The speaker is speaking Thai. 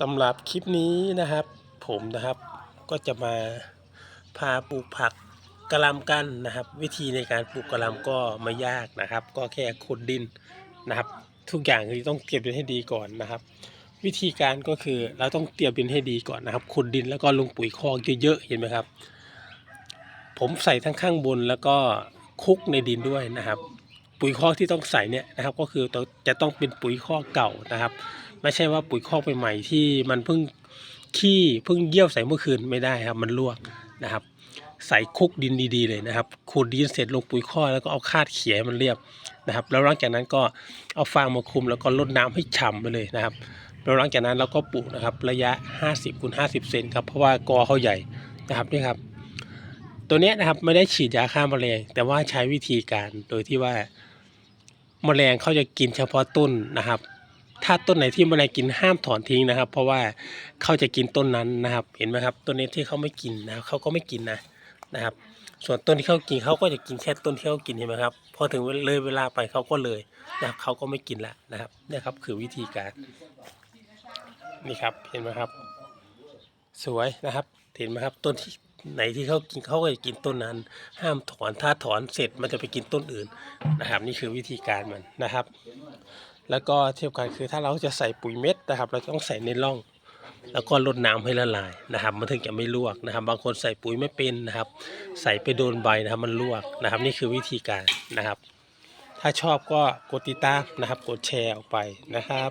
สำหรับคลิปนี้นะครับ ผมนะครับก็จะมาพาปลูกผักกระลำกันนะครับ วิธีในการปลูกกระลำก็ไม่ยากนะครับ ก็แค่ขุดดินนะครับ ทุกอย่างคือต้องเตรียมดินให้ดีก่อนนะครับ วิธีการก็คือเราต้องเตรียมดินให้ดีก่อนนะครับขุดดินแล้วก็ลงปุ๋ยคอกเยอะๆเห็นไหมครับ ผมใส่ทั้งข้างบนแล้วก็คุกในดินด้วยนะครับ ปุ๋ยคอกที่ต้องใส่เนี่ยนะครับ ก็คือจะต้องเป็นปุ๋ยคอกเก่านะครับ ไม่ใช่ว่าปุ๋ยคอกใหม่ๆที่มันเพิ่งขี้เพิ่งเยี่ยวใส่เมื่อคืนไม่ได้ครับ มันลวกนะครับ ใส่คุกดินดีๆเลยนะครับขูดดินเสร็จลงปุ๋ยคอกแล้วก็เอาคาดเขี่ยมันเรียบนะครับ แล้วหลังจากนั้นก็เอาฟางมาคุมแล้วก็รดน้ำให้ฉ่ำไปเลยนะครับแล้วหลังจากนั้นเราก็ปลูกนะครับระยะ 50คูณ50 เซนครับเพราะว่ากอเขาใหญ่นะครับนี่ครับตัวนี้นะครับไม่ได้ฉีดยาฆ่าแมลงแต่ว่าใช้วิธีการโดยที่ว่า แมลงเขาจะกินเฉพาะต้นนะครับ ถ้าต้นไหนที่แมลงกินห้ามถอนทิ้งนะครับ เพราะว่าเขาจะกินต้นนั้นนะครับ เห็นไหมครับต้นนี้ที่เขาไม่กินนะครับเขาก็ไม่กินนะนะครับ ส่วนต้นที่เขากินเขาก็จะกินแค่ต้นที่เขากินเห็นไหมครับพอถึงเลยเวลาไปเขาก็เลยนะครับเขาก็ไม่กินละนะครับนี่ครับคือวิธีการนี่ครับเห็นไหมครับ สวยนะครับเห็นไหมครับต้นที่ ไหนที่เขากินเขาก็จะกินต้นนั้น ห้ามถอนถ้าถอนเสร็จมันจะไปกินต้นอื่นนะครับนี่คือวิธีการมันนะครับ แล้วก็เทียบกันคือถ้าเราจะใส่ปุ๋ยเม็ดนะครับ เราต้องใส่ในร่อง แล้วก็รดน้ำให้ละลายนะครับ มันถึงจะไม่ลวกนะครับ บางคนใส่ปุ๋ยไม่เป็นนะครับ ใส่ไปโดนใบนะครับมันลวกนะครับ นี่คือวิธีการนะครับ ถ้าชอบก็กดติดตามนะครับ กดแชร์ออกไปนะครับ